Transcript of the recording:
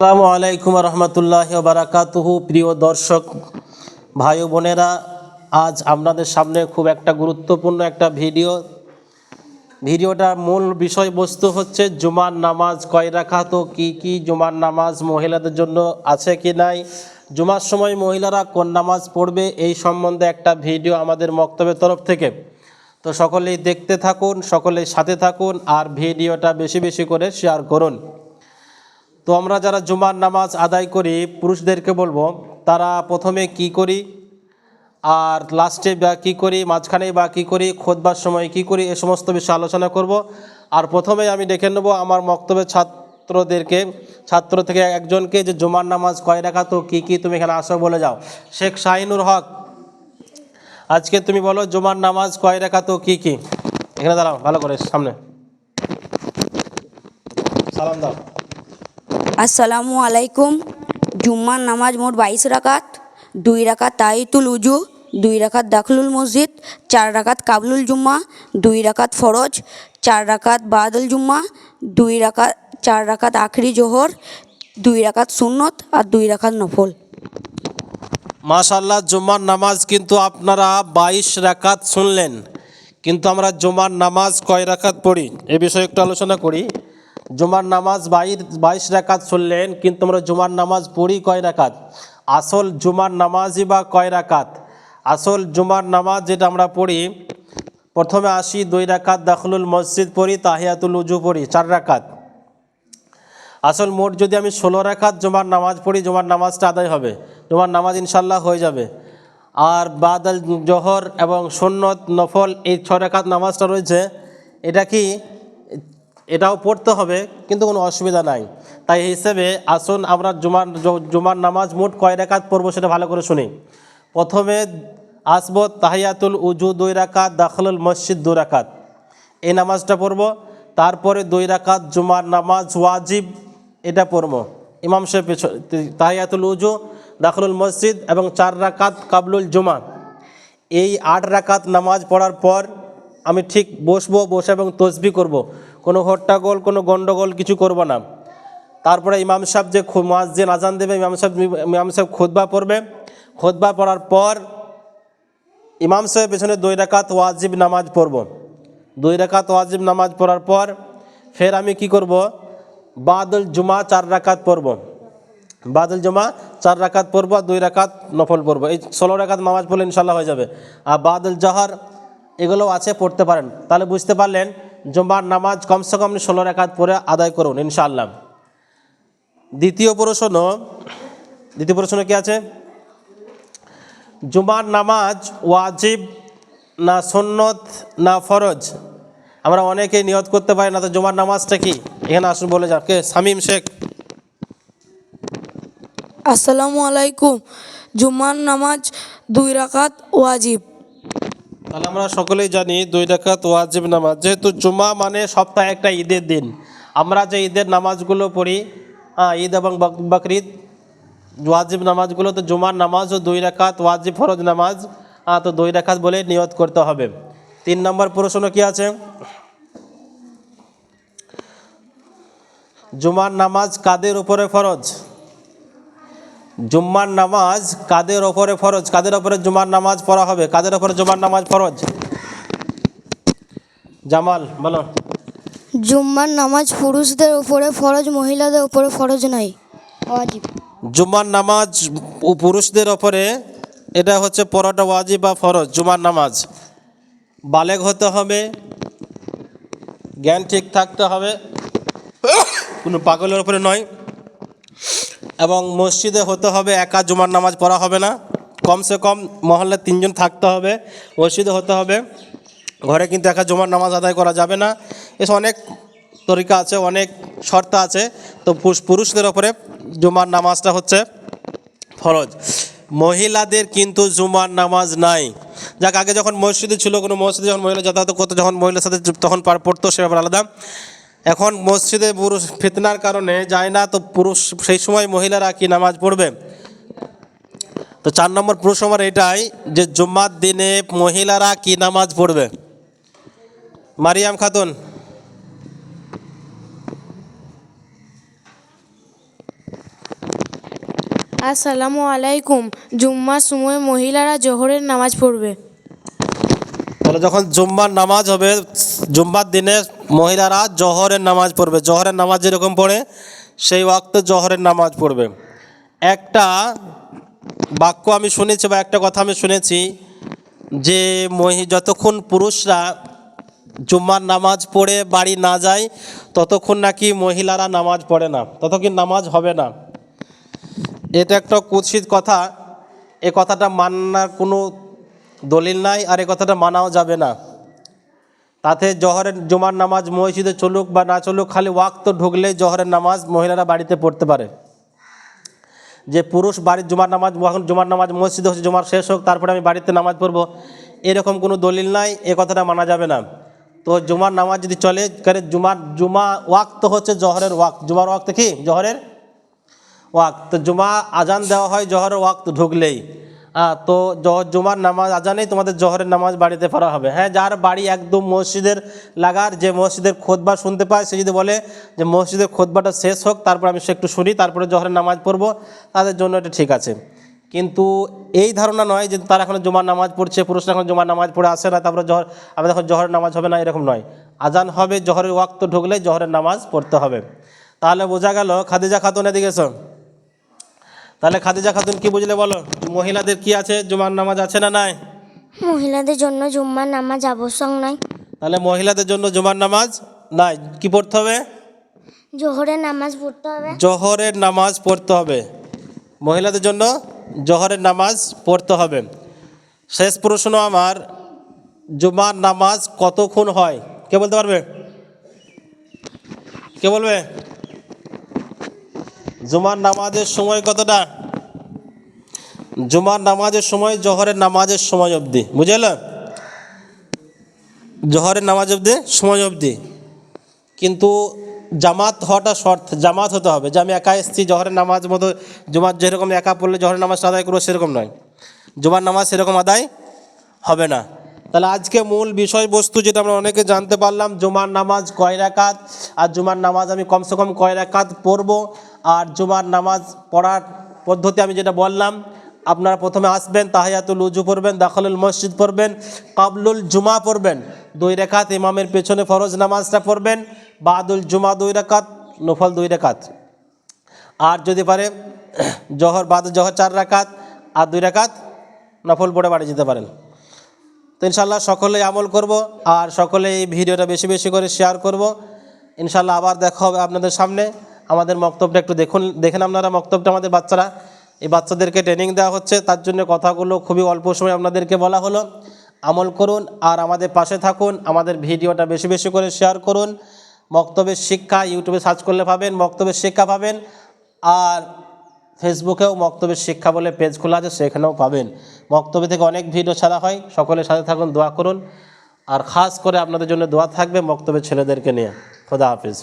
আসসালামু আলাইকুম রহমতুল্লাহ বারাকাতুহু। প্রিয় দর্শক, ভাই বোনেরা, আজ আপনাদের সামনে খুব একটা গুরুত্বপূর্ণ একটা ভিডিও। ভিডিওটার মূল বিষয়বস্তু হচ্ছে জুমার নামাজ কয় রাখাত ও কী কী জুমার নামাজ মহিলাদের জন্য আছে কি নাই, জুমার সময় মহিলারা কোন নামাজ পড়বে এই সম্বন্ধে একটা ভিডিও আমাদের মক্তবের তরফ থেকে। তো সকলেই দেখতে থাকুন, সকলেই সাথে থাকুন আর ভিডিওটা বেশি বেশি করে শেয়ার করুন। তো আমরা যারা জুমার নামাজ আদায় করি, পুরুষদেরকে বলব, তারা প্রথমে কি করি? আর লাস্টে বা কী করি? মাঝখানে বা কী করি? খোদবার সময় কি করি? এ সমস্ত বিষয়ে আলোচনা করব। আর প্রথমে আমি ডেকে নেব আমার মক্তবের ছাত্রদেরকে, ছাত্র থেকে একজনকে যে জুমার নামাজ কয় রাখা তো কী কী তুমি এখানে আসো বলে যাও। শেখ শাহিনুর হক, আজকে তুমি বলো জুমার নামাজ কয় রাখা তো কী কী? এখানে দাঁড়াও, ভালো করে, সামনে। সালাম দাও। আসসালামু আলাইকুম। জুম্মার নামাজ মোট বাইশ রাকাত, দুই রাকাত তাইতুল উজু, দুই রাকাত দাখলুল মসজিদ, চার রাকাত কাবলুল জুম্মা, দুই রাকাত ফরজ, চার রাকাত বাদল জুম্মা, দুই রাকাত, চার রাকাত আখরি জোহর, দুই রাকাত সুন্নত আর দুই রাকাত নফল। মাশাল্লাহ জুমার নামাজ কিন্তু আপনারা বাইশ রাকাত শুনলেন, কিন্তু আমরা জুমার নামাজ কয় রাকাত পড়ি? এ বিষয়ে একটু আলোচনা করি। জুমার নামাজ বাইশ বাইশ রাকাত শুনলেন, কিন্তু আমরা জুমার নামাজ পড়ি কয় রাকাত? আসল জুমার নামাজই বা কয় রাকাত? আসল জুমার নামাজ যেটা আমরা পড়ি, প্রথমে আসি দুই রাকাত দাখলুল মসজিদ পড়ি, তাহিয়াতুল উজু পড়ি, চার রাকাত। আসল মোট যদি আমি ষোলো রাখাত জুমার নামাজ পড়ি, জুমার নামাজটা আদায় হবে। জুমার নামাজ ইনশাল্লাহ হয়ে যাবে। আর বাদল জোহর এবং সুন্নত নফল এই ছ রাখাত নামাজটা রয়েছে। এটা কি? এটাও পড়তে হবে, কিন্তু কোনো অসুবিধা নাই। তাই হিসেবে আসুন, আমরা জুমার জুমার নামাজ মোট কয় রাকাত পড়ব সেটা ভালো করে শুনি। প্রথমে আসব তাহিয়াতুল উজু দুই রাকাত, দাখলুল মসজিদ দু রাকাত। এই নামাজটা পড়ব, তারপরে দুই রাকাত জুমার নামাজ ওয়াজিব, এটা পড়ব। ইমাম সাহেব তাহিয়াতুল উজু, দাখলুল মসজিদ এবং চার রাকাত কাবলুল জুমা। এই আট রাকাত নামাজ পড়ার পর আমি ঠিক বসবো, বসে এবং তসবি করব। কোনো হট্টাগোল, কোনো গন্ডগোল কিছু করব না। তারপরে ইমাম সাহেব যে মাসজিদ আজান দেবে, ইমাম সাহেব ইমাম সাহেব খুতবা পড়বে। খুতবা পড়ার পর ইমাম সাহেব পেছনে দুই রাকাত ওয়াজিব নামাজ পড়ব। দুই রাকাত ওয়াজিব নামাজ পড়ার পর ফের আমি কি করব? বাদল জুমা চার রাকাত পড়ব। বাদল জুমা চার রাকাত পড়ব আর দুই রাকাত নফল পড়ব। এই ষোলো রাকাত নামাজ পড়লে ইনশাল্লাহ হয়ে যাবে। আর বাদল জাহার এগুলো আছে, পড়তে পারেন। তাহলে বুঝতে পারলেন জুম্মার নামাজ কমসে কম ষোলো রাকাত পরে আদায় করুন, ইনশাআল্লাহ। দ্বিতীয় প্রশ্ন দ্বিতীয় প্রশ্ন কি আছে? জুমার নামাজ ওয়াজিব না সন্নত না ফরজ? আমরা অনেকেই নিয়ত করতে পারি না, তো জুমার নামাজটা কি? এখানে আসুন, বলে যান। কে? সামিম শেখ। আসসালামু আলাইকুম। জুম্মার নামাজ দুই রাকাত ওয়াজিব। তাহলে আমরা সকলেই জানি দুই রাকাত ওয়াজিব নামাজ। যেহেতু জুমা মানে সপ্তাহে একটা ঈদের দিন, আমরা যে ঈদের নামাজগুলো পড়ি হ্যাঁ ঈদ এবং বকরিদ, ওয়াজিব নামাজগুলো তো জুমার নামাজ ও দুই রাকাত ওয়াজিব ফরজ নামাজ হ্যাঁ তো দুই রাকাত বলে নিয়ত করতে হবে। তিন নম্বর প্রশ্ন কি আছে? জুমার নামাজ কাদের উপরে ফরজ? জুম্মার নামাজ কাদের ওপরে ফরজ? কাদের ওপরে জুমার নামাজ পড়া হবে? কাদের ওপরে জুমার নামাজ ফরজ? জামাল বলো। জুম্মার নামাজ পুরুষদের উপরে ফরজ মহিলাদের উপরে ফরজ নাই ওয়াজিব। জুম্মার নামাজ পুরুষদের ওপরে এটা হচ্ছে পরোটা ওয়াজিব বা ফরজ জুমার নামাজ। বালেগ হতে হবে জ্ঞান ঠিক থাকতে হবে। কোনো পাগলের ওপরে নয়। এবং মসজিদে হতে হবে একা, জুমার নামাজ পড়া হবে না। কমসে কম মহল্লায় তিনজন থাকতে হবে, মসজিদে হতে হবে। ঘরে কিন্তু একা জুমার নামাজ আদায় করা যাবে না। এসব অনেক তরিকা আছে, অনেক শর্ত আছে। তো পুরুষ- পুরুষদের ওপরে জুমার নামাজটা হচ্ছে ফরজ। মহিলাদের কিন্তু জুমার নামাজ নাই। যাক, আগে যখন মসজিদে ছিল, কোনো মসজিদে যখন মহিলা যাতায়াত করতো, যখন মহিলার সাথে তখন পার পড়তো, সে ব্যাপার আলাদা। এখন মসজিদে পুরুষ ফিতনার কারণে যায় না তো পুরুষ সেই সময় মহিলারা কি নামাজ পড়বে? তো চার নম্বর পুরুষ আমার এটাই যে জুম্মার দিনে মহিলারা কি নামাজ পড়বে? মারিয়াম খাতুন। আসসালামু আলাইকুম। জুম্মার সময় মহিলারা জোহরের নামাজ পড়বে। তাহলে যখন জুম্মার নামাজ হবে জুম্মার দিনে মহিলারা জহরের নামাজ পড়বে। জহরের নামাজ যেরকম পড়ে, সেই ওয়াক্তে জহরের নামাজ পড়বে। একটা বাক্য আমি শুনেছি বা একটা কথা আমি শুনেছি যে মহি, যতক্ষণ পুরুষরা জুম্মার নামাজ পড়ে বাড়ি না যায়, ততক্ষণ নাকি মহিলারা নামাজ পড়ে না, ততক্ষণ নামাজ হবে না। এটা একটা কুৎসিত কথা। এ কথাটা মানার কোনো দলিল নাই আর এ কথাটা মানাও যাবে না। তাতে জহরের জুমার নামাজ মসজিদে চলুক বা না চলুক, খালি ওয়াক্ত ঢুকলেই জহরের নামাজ মহিলারা বাড়িতে পড়তে পারে। যে পুরুষ বাড়ির জুমার নামাজ, এখন জুমার নামাজ মসজিদে হচ্ছে, জুমার শেষ হোক, তারপরে আমি বাড়িতে নামাজ পড়ব, এরকম কোনো দলিল নাই, এ কথাটা মানা যাবে না। তো জুমার নামাজ যদি চলে, কারণ জুমার, জুমা ওয়াক্ত হচ্ছে জহরের ওয়াক্ত। জুমার ওয়াক্ত কি? জহরের ওয়াক্ত। তো জুমা আজান দেওয়া হয়, জহরের ওয়াক্ত ঢুকলেই। তো জুমার নামাজ, আজানেই তোমাদের জহরের নামাজ বাড়িতে পড়া হবে। হ্যাঁ যার বাড়ি একদম মসজিদের লাগার, যে মসজিদের খোদবা শুনতে পায়, সে যদি বলে যে মসজিদের খোদবাটা শেষ হোক, তারপর আমি সে একটু শুনি, তারপরে জহরের নামাজ পড়ব, তাদের জন্য এটা ঠিক আছে। কিন্তু এই ধারণা নয় যে তারা এখন জুমার নামাজ পড়ছে, পুরুষরা এখন জুমার নামাজ পড়ে আসে না, তারপরে জহর আমাদের এখন জহরের নামাজ হবে না, এরকম নয়। আজান হবে, জহরের ওয়াক্ত ঢুকলে জহরের নামাজ পড়তে হবে। তাহলে বোঝা গেল, খাদিজা খাতুন এদিকে তাহলে খাদিজা খাতুন কি বুঝলে বলো? মহিলাদের কি আছে? জুমার নামাজ আছে না নাই? মহিলাদের জন্য জুম্মার নামাজ আবশ্যক নয় তাহলে মহিলাদের জন্য জুমার নামাজ নাই। কি পড়তে হবে? জোহরের নামাজ পড়তে হবে। জহরের নামাজ পড়তে হবে। মহিলাদের জন্য জহরের নামাজ পড়তে হবে। শেষ প্রশ্ন আমার জুমার নামাজ কতক্ষণ হয়? কে বলতে পারবে? কে বলবে? জুমার নামাজের সময় কতটা? জুমার নামাজের সময়, জহরের নামাজের সময় অবধি। বুঝলে? জহরের নামাজ অবধি, সময় অবধি। কিন্তু জামাত হওয়াটা শর্ত, জামাত হতে হবে। যে আমি একা এসেছি, জহরের নামাজ মতো জুমার যেরকম একা পড়লে জহরের নামাজ আদায় করব, সেরকম নয়। জুমার নামাজ সেরকম আদায় হবে না। তাহলে আজকে মূল বিষয়বস্তু যেটা আমরা অনেকে জানতে পারলাম, জুমার নামাজ কয় রাকাত? আর জুমার নামাজ আমি কমসে কম কয় রাকাত পড়ব? আর জুমার নামাজ পড়ার পদ্ধতি আমি যেটা বললাম, আপনারা প্রথমে আসবেন, তাহিয়াতুল উজু পড়বেন, দাখলুল মসজিদ পড়বেন, কাবলুল জুমা পড়বেন, দুই রেখাত ইমামের পেছনে ফরজ নামাজটা পড়বেন, বাদুল জুমা দুই রেখাত, নফল দুই রেখাত। আর যদি পারে, জহর বাদ জহর চার রাকাত আর দুই রাকাত নফল পড়ে বাড়ি যেতে পারেন। তো ইনশাল্লাহ সকলেই আমল করব, আর সকলে এই ভিডিওটা বেশি বেশি করে শেয়ার করব। ইনশাল্লাহ আবার দেখা হবে আপনাদের সামনে। আমাদের বক্তব্যটা একটু দেখুন, দেখেন আপনারা বক্তব্যটা আমাদের বাচ্চারা। এই বাচ্চাদেরকে ট্রেনিং দেওয়া হচ্ছে, তার জন্য কথাগুলো খুবই অল্প সময় আপনাদেরকে বলা হলো। আমল করুন আর আমাদের পাশে থাকুন, আমাদের ভিডিওটা বেশি বেশি করে শেয়ার করুন। বক্তব্যের শিক্ষা ইউটিউবে সার্চ করলে পাবেন বক্তব্যের শিক্ষা পাবেন। আর ফেসবুকেও মক্তবের শিক্ষা বলে পেজ খোলা আছে, সেখানেও পাবেন। মক্তব্য থেকে অনেক ভিডিও ছাড়া হয় সকলের সাথে থাকুন, দোয়া করুন। আর খাস করে আপনাদের জন্য দোয়া থাকবে মক্তবের ছেলেদেরকে নিয়ে। খোদা হাফিজ।